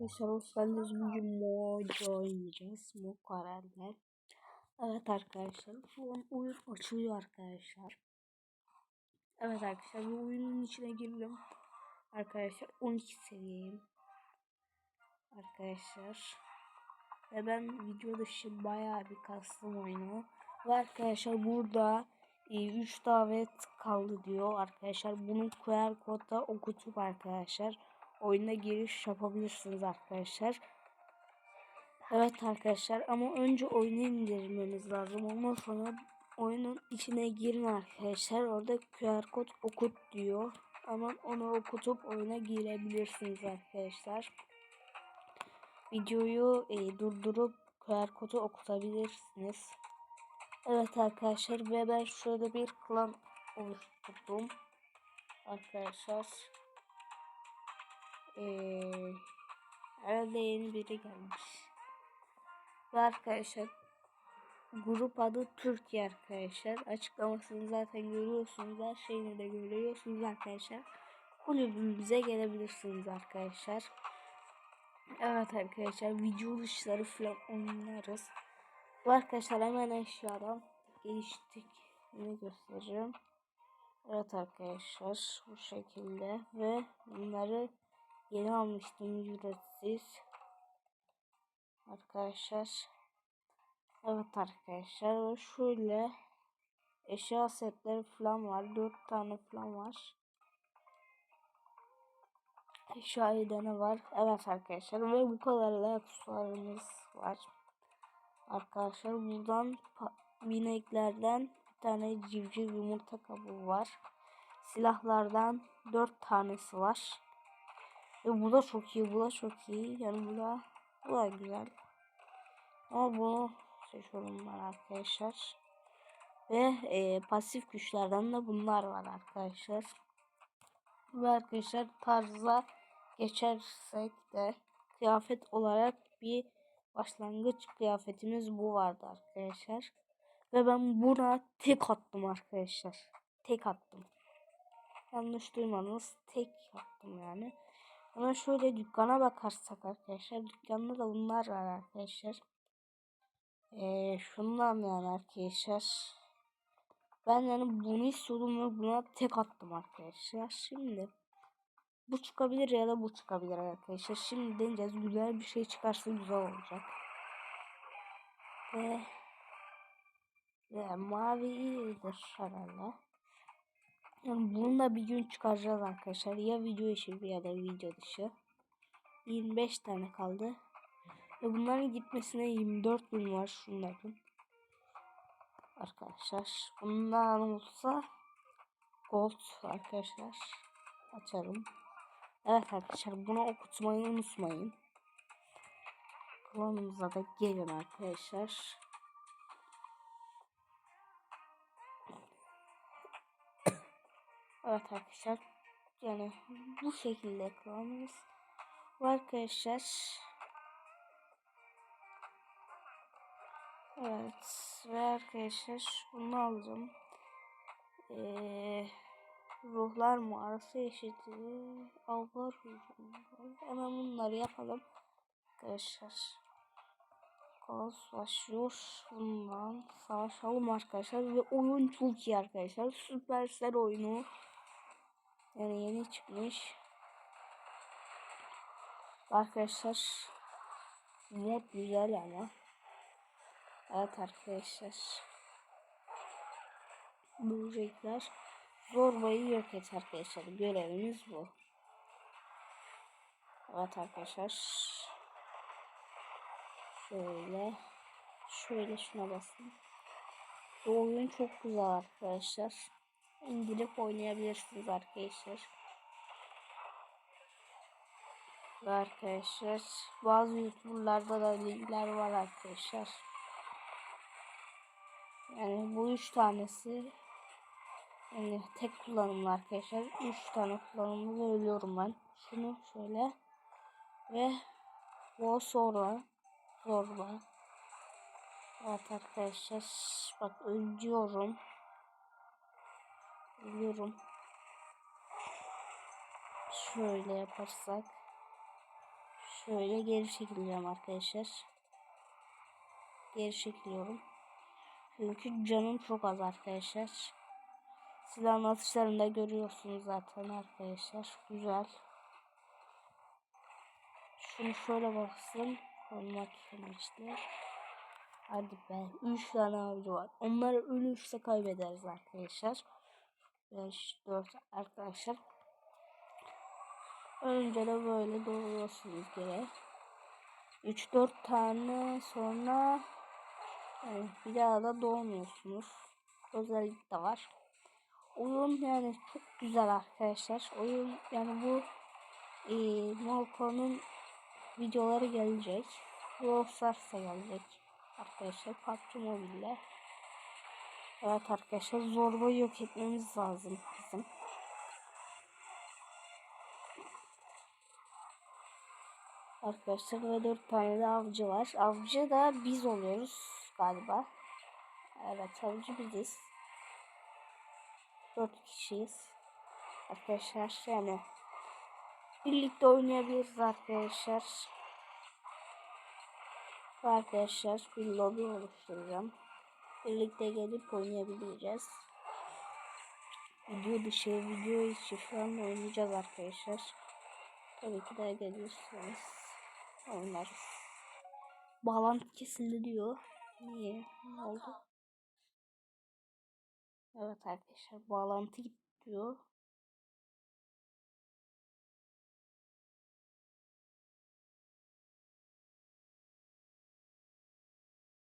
Arkadaşlar hoş geldiniz. Bugün Mojo oynayacağız. Mokarel'le. Evet arkadaşlar. An oyun açılıyor arkadaşlar. Evet arkadaşlar bu oyunun içine girdim. Arkadaşlar 12 seviyeyim. Arkadaşlar. Ve ben video dışı bayağı bir kastım oyunu. Ve arkadaşlar burada 3 davet kaldı diyor arkadaşlar. Bunu QR kodda okutup arkadaşlar oyuna giriş yapabilirsiniz arkadaşlar. Evet arkadaşlar ama önce oyunu indirmeniz lazım. Ondan sonra oyunun içine girin arkadaşlar. Orada QR kod okut diyor. Ama onu okutup oyuna girebilirsiniz arkadaşlar. Videoyu e, durdurup QR kodu okutabilirsiniz. Evet arkadaşlar ve ben şöyle bir klan oluşturdum. Arkadaşlar. Ee, herhalde yeni biri gelmiş. Ve arkadaşlar grup adı Türkiye arkadaşlar. Açıklamasını zaten görüyorsunuz. Her şeyini de görüyorsunuz arkadaşlar. Kulübümüze gelebilirsiniz arkadaşlar. Evet arkadaşlar video dışları falan oynarız. Bu arkadaşlar hemen eşyadan geliştik. Ne göstereceğim. Evet arkadaşlar bu şekilde ve bunları Yeni almıştım ücretsiz. Arkadaşlar. Evet arkadaşlar. Şöyle eşya setleri falan var. Dört tane falan var. Eşya edeni var. Evet arkadaşlar. Ve bu kadar lapslarımız var. Arkadaşlar buradan bineklerden bir tane civciv yumurta kabuğu var. Silahlardan dört tanesi var. Ve bu da çok iyi. Bu da çok iyi. Yani bu da, bu da güzel. Ama bunu seçiyorum ben arkadaşlar. Ve e, pasif güçlerden de bunlar var arkadaşlar. Ve arkadaşlar tarza geçersek de kıyafet olarak bir başlangıç kıyafetimiz bu vardı arkadaşlar. Ve ben buna tek attım arkadaşlar. Tek attım. Yanlış duymanız tek attım yani. Ama şöyle dükkana bakarsak arkadaşlar. Dükkanda da bunlar var arkadaşlar. Ee, şundan yani arkadaşlar. Ben yani bunu istiyordum ve buna tek attım arkadaşlar. Şimdi bu çıkabilir ya da bu çıkabilir arkadaşlar. Şimdi deneyeceğiz. Güzel bir şey çıkarsa güzel olacak. Ve, ve mavi iyidir herhalde. Yani bunu da bir gün çıkaracağız arkadaşlar. Ya video içi ya da video dışı. 25 tane kaldı. Ve bunların gitmesine 24 gün var şunların. Arkadaşlar. Bundan olsa gold arkadaşlar. Açarım. Evet arkadaşlar bunu okutmayı unutmayın. Klanımıza da gelin arkadaşlar. Evet arkadaşlar. Yani bu şekilde klanımız var arkadaşlar. Evet ve arkadaşlar bunu aldım. Ee, ruhlar mağarası eşiti avlar hemen bunları yapalım arkadaşlar. Kaos başlıyor. Bundan savaşalım arkadaşlar ve oyun çok iyi arkadaşlar. Süpersel oyunu. Yani yeni çıkmış. Arkadaşlar mod güzel ama. Evet arkadaşlar. Bu renkler zorbayı yok et arkadaşlar. Görevimiz bu. Evet arkadaşlar. Şöyle. Şöyle şuna basın. Bu oyun çok güzel arkadaşlar indirip oynayabilirsiniz arkadaşlar. Arkadaşlar bazı youtuberlarda da linkler var arkadaşlar. Yani bu üç tanesi yani tek kullanımlı arkadaşlar. Üç tane kullanımlı ölüyorum ben. Şunu şöyle ve bu sonra zorba. Evet arkadaşlar bak ölüyorum. Biliyorum. Şöyle yaparsak. Şöyle geri çekileceğim arkadaşlar. Geri çekiliyorum. Çünkü canım çok az arkadaşlar. Silahın atışlarını da görüyorsunuz zaten arkadaşlar. Güzel. Şunu şöyle baksın. Olmak işte. Hadi be. 3 tane avcı var. Onlar ölürse kaybederiz arkadaşlar. 5, 4 arkadaşlar. Önce de böyle doğruyorsunuz geri. 3-4 tane sonra yani bir daha da doğmuyorsunuz. Özellik de var. Oyun yani çok güzel arkadaşlar. Oyun yani bu e, Molko'nun videoları gelecek. Brawl Stars da gelecek arkadaşlar. PUBG Mobile'de. Evet arkadaşlar zorbayı yok etmemiz lazım bizim. Arkadaşlar ve dört tane de avcı var. Avcı da biz oluyoruz galiba. Evet avcı biziz. Dört kişiyiz. Arkadaşlar yani birlikte oynayabiliriz arkadaşlar. Arkadaşlar bir lobi oluşturacağım. Birlikte gelip oynayabiliriz. Video dışı, video içi şu an oynayacağız arkadaşlar. Tabii ki de gelirsiniz. Oynarız. Bağlantı kesildi diyor. Niye? Ne oldu? Evet arkadaşlar bağlantı gitti diyor.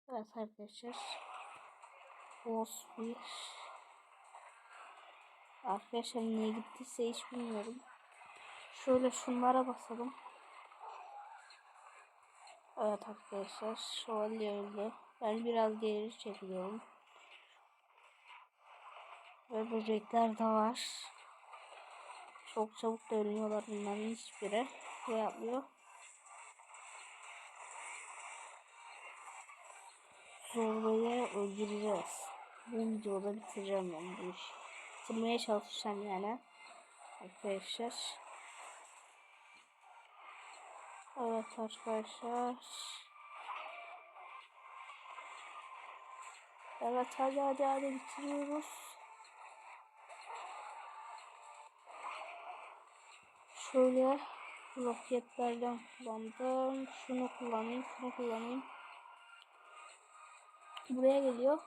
Evet arkadaşlar. Bir. Arkadaşlar niye gittiyse hiç bilmiyorum. Şöyle şunlara basalım. Evet arkadaşlar şövalye öldü. Ben biraz geri çekiliyorum. Ve böcekler de var. Çok çabuk da ölüyorlar bunların hiçbiri. Ne yapmıyor? Zorbayı öldüreceğiz. Bu videoda bitireceğim ben bu işi. Bitirmeye çalışacağım yani. Arkadaşlar. Evet arkadaşlar. Evet hadi hadi hadi bitiriyoruz. Şöyle roketlerden kullandım. Şunu kullanayım, şunu kullanayım. Buraya geliyor.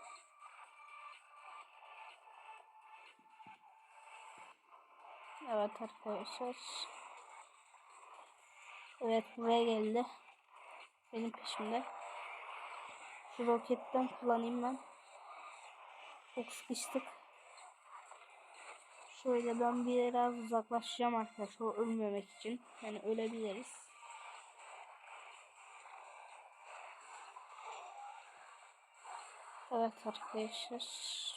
Evet arkadaşlar. Evet buraya geldi. Benim peşimde. Şu roketten kullanayım ben. Çok sıkıştık. Şöyle ben biraz uzaklaşacağım arkadaşlar ölmemek için. Yani ölebiliriz. Evet arkadaşlar.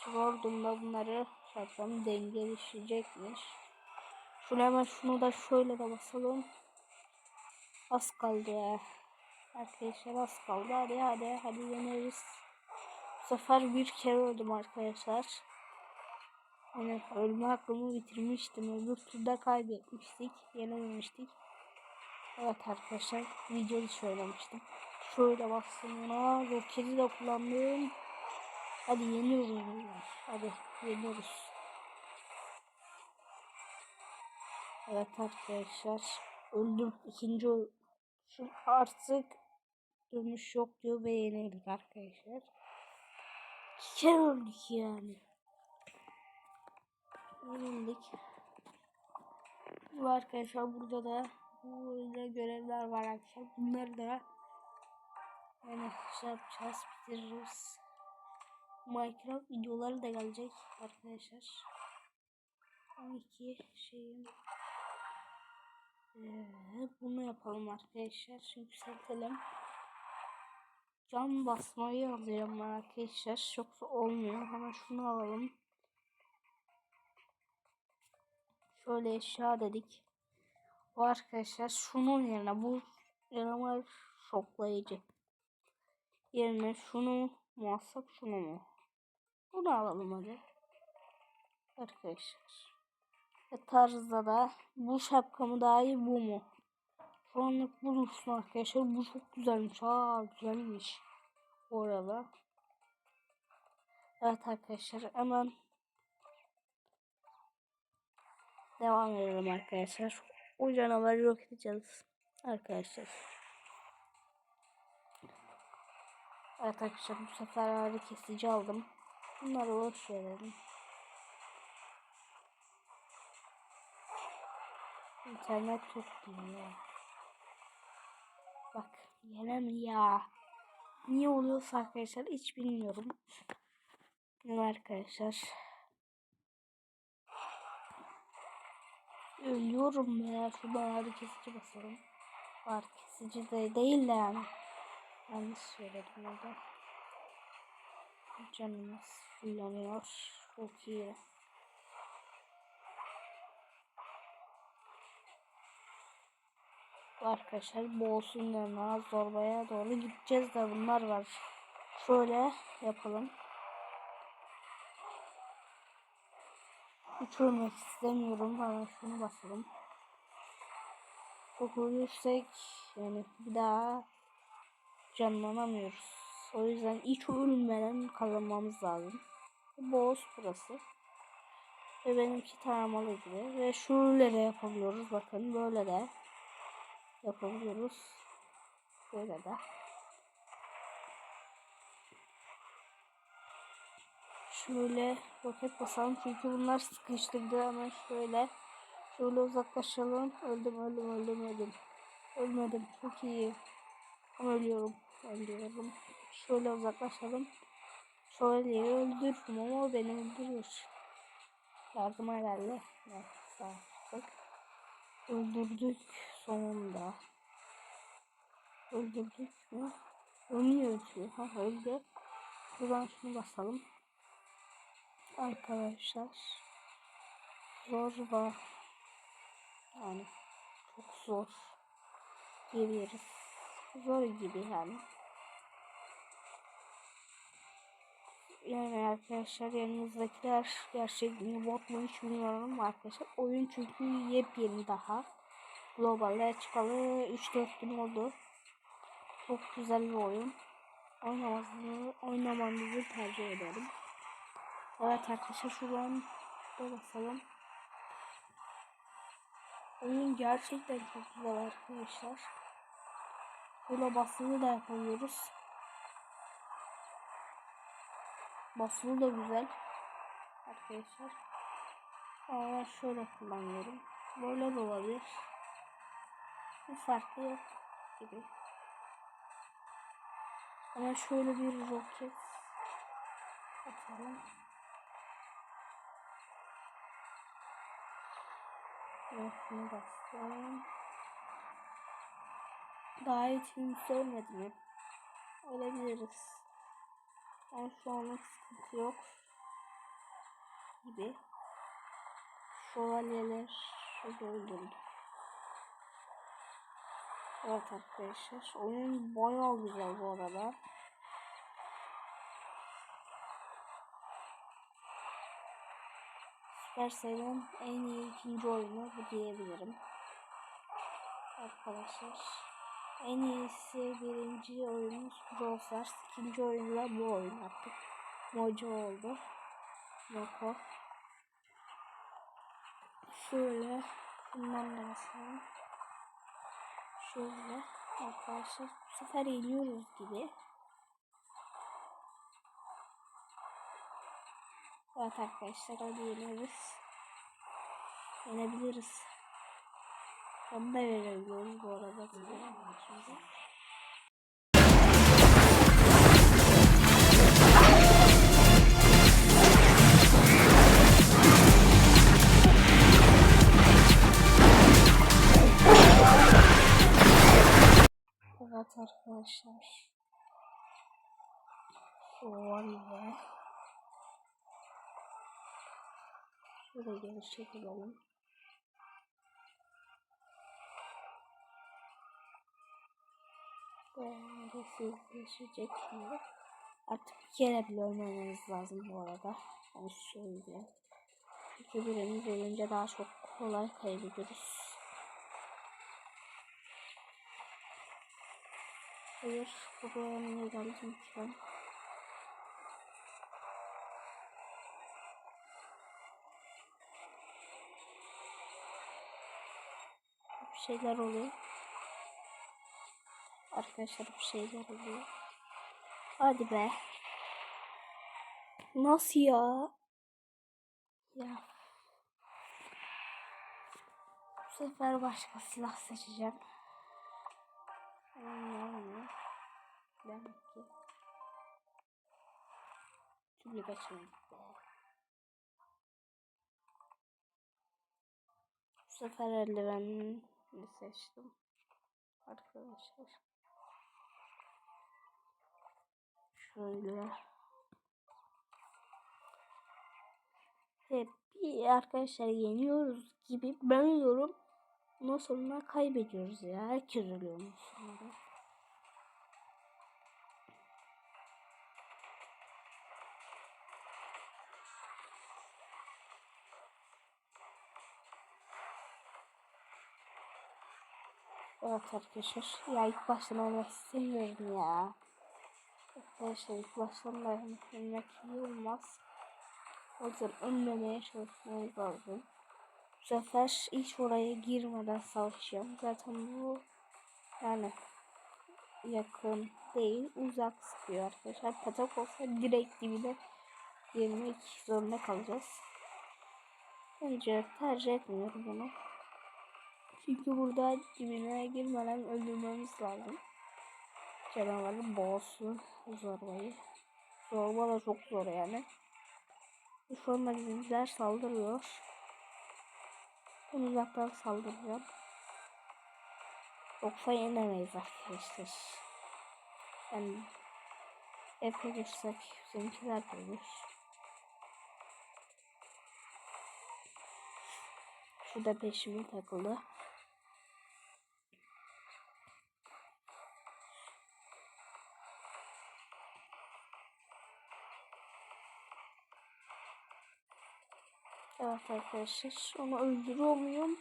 Vurdum bunları. Zaten denge Şunu hemen şunu da şöyle de basalım. Az kaldı. Arkadaşlar az kaldı. Hadi hadi hadi yeneriz. Bu sefer bir kere öldüm arkadaşlar. Yani ölme hakkımı bitirmiştim. Öbür turda kaybetmiştik. Yenememiştik. Evet arkadaşlar video dışı oynamıştım. Şöyle baksana. Roketi de kullandım. Hadi yeniyoruz. Hadi yeniyoruz. Evet arkadaşlar. Öldüm. ikinci şu artık dönüş yok diyor ve yenildik arkadaşlar. İki kere öldük yani. Yenildik. Bu arkadaşlar burada da böyle görevler var arkadaşlar. Bunları da yani şey yapacağız bitiririz. Minecraft videoları da gelecek arkadaşlar. 12 şeyim bunu yapalım arkadaşlar. Yükseltelim. Can basmayı alıyorum arkadaşlar. Yoksa olmuyor. Hemen şunu alalım. Şöyle eşya dedik. Bu arkadaşlar şunun yerine bu canavar şoklayıcı. Yerine şunu mu alsak şunu mu? Bunu alalım hadi. Arkadaşlar. Ve tarzda da bu şapkamı daha iyi bu mu? Şu anlık bu dursun arkadaşlar. Bu çok güzelmiş. Aa güzelmiş. Bu arada. Evet arkadaşlar hemen devam edelim arkadaşlar. O canavarı yok edeceğiz arkadaşlar. Evet arkadaşlar bu sefer ağrı kesici aldım. Bunları boş verelim. İnternet çok iyi ya. Bak yine mi ya? Niye oluyorsa arkadaşlar hiç bilmiyorum. Ne arkadaşlar? Ölüyorum ya. Şurada ağrı kesici basalım. Ağrı kesici de değil de yani. Yanlış söyledim orada. Canımız fullanıyor. Çok iyi. Arkadaşlar boğulsun yanına zorbaya doğru gideceğiz de bunlar var. Şöyle yapalım. Hiç istemiyorum. Hemen şunu basalım. Çok ölürsek yani bir daha canlanamıyoruz. O yüzden hiç ölmeden kazanmamız lazım. Boss burası. Ve benimki taramalı gibi. Ve şöyle de yapabiliyoruz. Bakın böyle de yapabiliyoruz. Böyle de. Şöyle roket basalım çünkü bunlar sıkıştırdı hemen şöyle. Şöyle uzaklaşalım. Öldüm öldüm öldüm öldüm. Ölmedim çok iyi. Ama ölüyorum. Ölüyorum. Şöyle uzaklaşalım. Şöyle öldürdüm ama o beni öldürür. Yardıma geldi. Neyse artık. Öldürdük sonunda. Öldürdük mü? Ölmüyor ki. Ha öldü. Buradan şunu basalım. Arkadaşlar. Zor var. Yani çok zor diyebiliriz. Zor gibi yani. Yani arkadaşlar yanımızdakiler gerçekten bot mu hiç bilmiyorum arkadaşlar. Oyun çünkü yepyeni daha. Global'e çıkalı 3-4 gün oldu. Çok güzel bir oyun. Oynamanızı, oynamanızı tercih ederim. Evet arkadaşlar şuradan da basalım. Oyun gerçekten çok güzel arkadaşlar. Böyle basılı da yapamıyoruz. Basılı da güzel. Arkadaşlar. Ama şöyle kullanıyorum. Böyle de olabilir. Bir farkı yok gibi. Ama şöyle bir roket atalım. Evet, şunu bastım. Gayet iyi söylemedi mi? Ölebiliriz. Ama şu anlık sıkıntı yok. Gibi. Şövalyeler şurada öldürdü. Evet arkadaşlar. Oyun bayağı güzel bu arada. Supercell'in en iyi ikinci oyunu bu diyebilirim. Arkadaşlar. En iyisi birinci oyunumuz Brawl Stars. İkinci oyunla bu oyun artık. Mojo oldu. Moko. Şöyle. Bundan da mesela. Şöyle. Arkadaşlar bu sefer yeniyoruz gibi. Evet arkadaşlar hadi yeneriz. Yenebiliriz. Onu da verebiliyoruz bu arada. Arkadaşlar. Şöyle. Şöyle geri çekelim. Böyle sizleşecek mi? Artık bir kere bile oynamamız lazım bu arada. Onu söyleyeyim. Çünkü birimiz ölünce daha çok kolay kaybediyoruz. Hayır, buraya niye geldim şu an? Bir şeyler oluyor. Arkadaşlar bir şeyler oluyor. Hadi be. Nasıl ya? Ya. Bu sefer başka silah seçeceğim. Ama Türlü kaçırdım. Bu sefer eldivenini seçtim. Arkadaşlar. Şöyle. Hep bir arkadaşlar yeniyoruz gibi ben yorum. Ondan sonra kaybediyoruz ya. Herkes ölüyor sonra. Evet arkadaşlar. Ya ilk baştan olmak istemiyorum ya. Arkadaşlar ilk baştan da ölmek iyi olmaz. O yüzden ölmemeye çalışmamız lazım. Bu sefer hiç oraya girmeden savaşacağım. Zaten bu yani yakın değil uzak sıkıyor arkadaşlar. Patak olsa direkt dibine girmek zorunda kalacağız. Bence tercih etmiyorum bunu. Çünkü burada dibine girmeden öldürmemiz lazım. Canavarın boğazı zorbayı. Zorba da çok zor yani. Şu anda bizimkiler saldırıyor. Ben uzaktan saldıracağım. Yoksa yenemeyiz arkadaşlar. Yani hep ölürsek bizimkiler de ölür. Şurada peşime takıldı. Evet arkadaşlar onu öldürüyor muyum?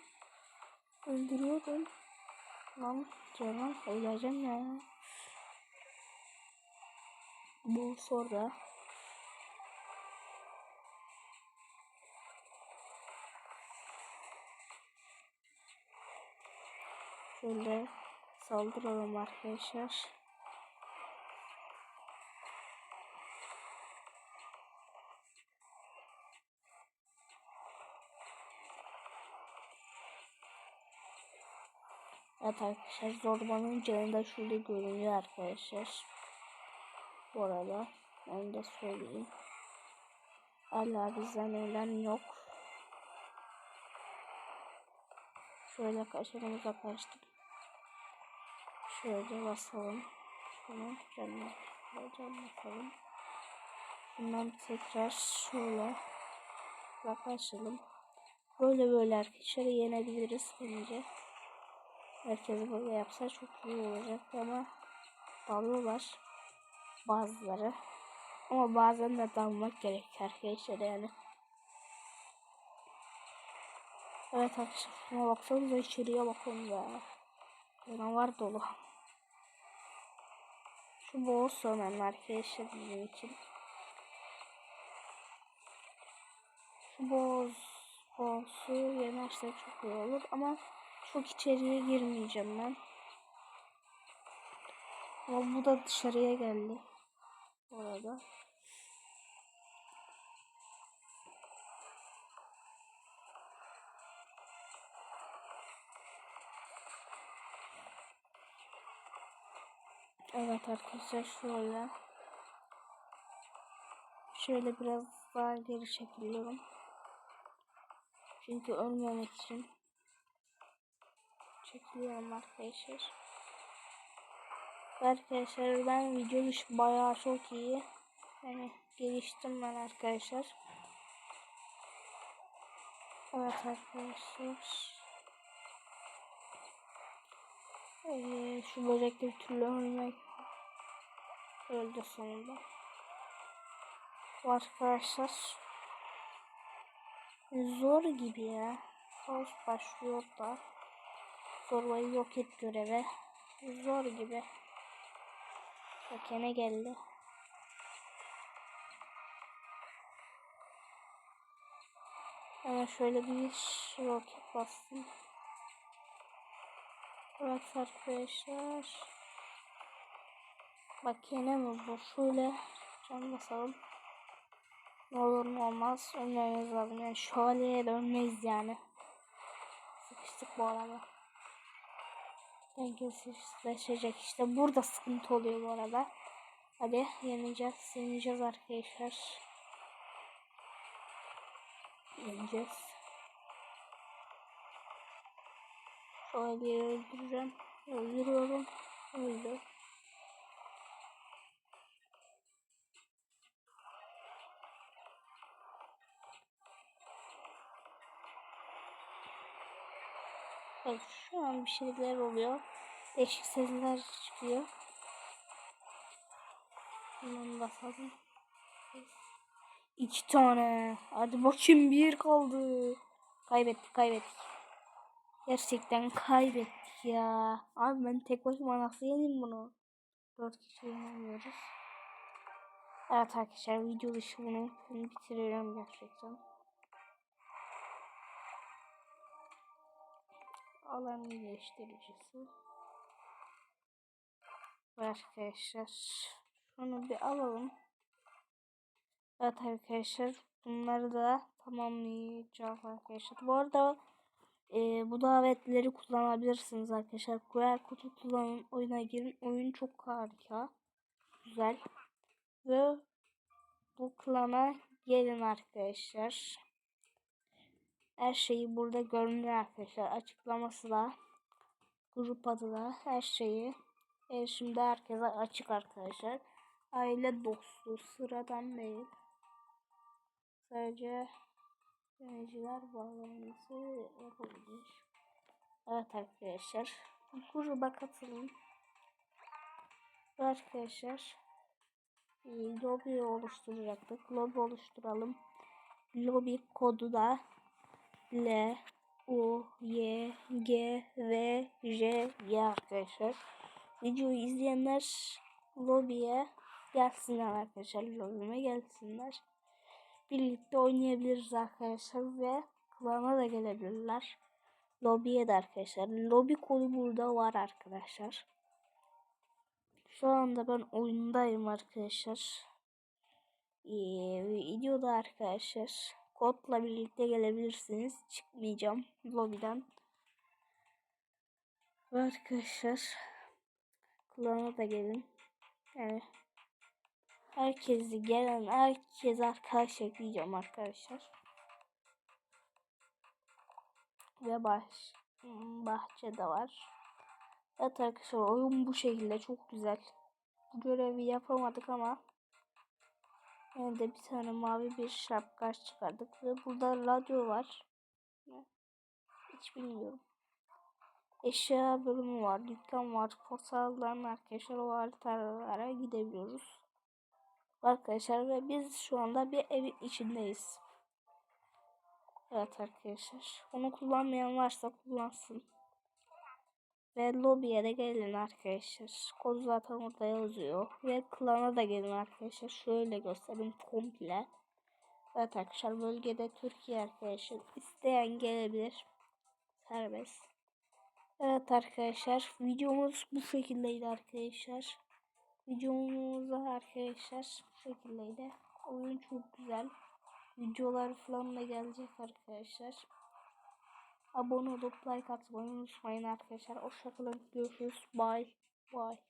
Öldürüyorum. Lan canım öleceğim ya. Bu sonra şöyle saldıralım arkadaşlar. Evet arkadaşlar zorbanın canı da şurada görünüyor arkadaşlar. Bu arada ben de söyleyeyim. Hala bizden ölen yok. Şöyle kaçalım uzaklaştık. Şöyle basalım. Şunu canına can basalım. Bundan tekrar şöyle uzaklaşalım. Böyle böyle arkadaşlar yenebiliriz bence. Herkes böyle yapsa çok iyi olacak ama dalıyorlar bazıları. Ama bazen de dalmak gerekiyor arkadaşlar yani. Evet arkadaşlar şuna baksanıza içeriye bakın ya. Canavar dolu. Şu boğaz önemli arkadaşlar bizim için. Şu boğaz, boğazı yenersek çok iyi olur ama çok içeriye girmeyeceğim ben. Ama bu da dışarıya geldi. Orada. Evet arkadaşlar şöyle. Şöyle biraz daha geri çekiliyorum. Çünkü ölmemek için çekiliyorum arkadaşlar. Arkadaşlar ben video dışı bayağı çok iyi. Yani geliştim ben arkadaşlar. Evet arkadaşlar. Ee, şu böcekte bir türlü ölmek öldü sonunda. Arkadaşlar zor gibi ya. Kaos başlıyor da. Zorbayı yok et göreve. Zor gibi. Bak yine geldi. Hemen şöyle bir roket bastım. Evet arkadaşlar. Bak yine mi bu? Şöyle can basalım. Ne olur ne olmaz. Ölmemiz lazım. Yani şövalye'ye dönmeyiz yani. Sıkıştık bu arada. Dengesizleşecek. İşte burada sıkıntı oluyor bu arada. Hadi yeneceğiz. Yeneceğiz arkadaşlar. Yeneceğiz. Şövalyeyi öldüreceğim. Öldürüyorum. Öldü. Evet şu bir şeyler oluyor. Değişik sesler çıkıyor. Hemen basalım. İki tane. Hadi bakayım bir kaldı. Kaybettik kaybettik. Gerçekten kaybettik ya. Abi ben tek başıma nasıl yeneyim bunu? Dört kişi yenemiyoruz. Evet arkadaşlar video dışı bunu, bunu bitiriyorum gerçekten. Alan iyileştiricisi. Arkadaşlar şunu bir alalım. Evet arkadaşlar bunları da tamamlayacağız arkadaşlar. Bu arada e, bu davetleri kullanabilirsiniz arkadaşlar. QR kodu kullanın oyuna girin. Oyun çok harika. Güzel. Ve bu klana gelin arkadaşlar. Her şeyi burada görünüyor arkadaşlar. Açıklaması da grup adı da her şeyi erişimde herkese açık arkadaşlar. Aile dostu sıradan değil. Sadece yöneticiler bağlanması yapabilir. Evet arkadaşlar. Gruba katılın. Arkadaşlar lobi oluşturacaktık. Lobi oluşturalım. Lobi kodu da L, U, Y, G, V, J, Y arkadaşlar. Videoyu izleyenler lobiye gelsinler arkadaşlar. Lobime gelsinler. Birlikte oynayabiliriz arkadaşlar ve klana da gelebilirler. Lobiye de arkadaşlar. Lobi kodu burada var arkadaşlar. Şu anda ben oyundayım arkadaşlar. Ee, videoda arkadaşlar kodla birlikte gelebilirsiniz. Çıkmayacağım lobiden. Ve arkadaşlar klana da gelin. Yani herkesi gelen herkes arkadaş ekleyeceğim arkadaşlar. Ve baş, bahçe de var. Evet arkadaşlar oyun bu şekilde çok güzel. Bu görevi yapamadık ama Evde bir tane mavi bir şapka çıkardık ve burada radyo var. Hiç bilmiyorum. Eşya bölümü var, dükkan var, portaldan arkadaşlar o haritalara gidebiliyoruz. Arkadaşlar ve biz şu anda bir evin içindeyiz. Evet arkadaşlar. Onu kullanmayan varsa kullansın. Ve lobiye de gelin arkadaşlar. Kod zaten orada yazıyor. Ve klana da gelin arkadaşlar. Şöyle göstereyim komple. Evet arkadaşlar bölgede Türkiye arkadaşlar. isteyen gelebilir. Serbest. Evet arkadaşlar videomuz bu şekildeydi arkadaşlar. Videomuz da arkadaşlar bu şekildeydi. Oyun çok güzel. Videolar falan da gelecek arkadaşlar. Abone olup like atmayı unutmayın arkadaşlar. Hoşçakalın. Görüşürüz. Bye. Bye.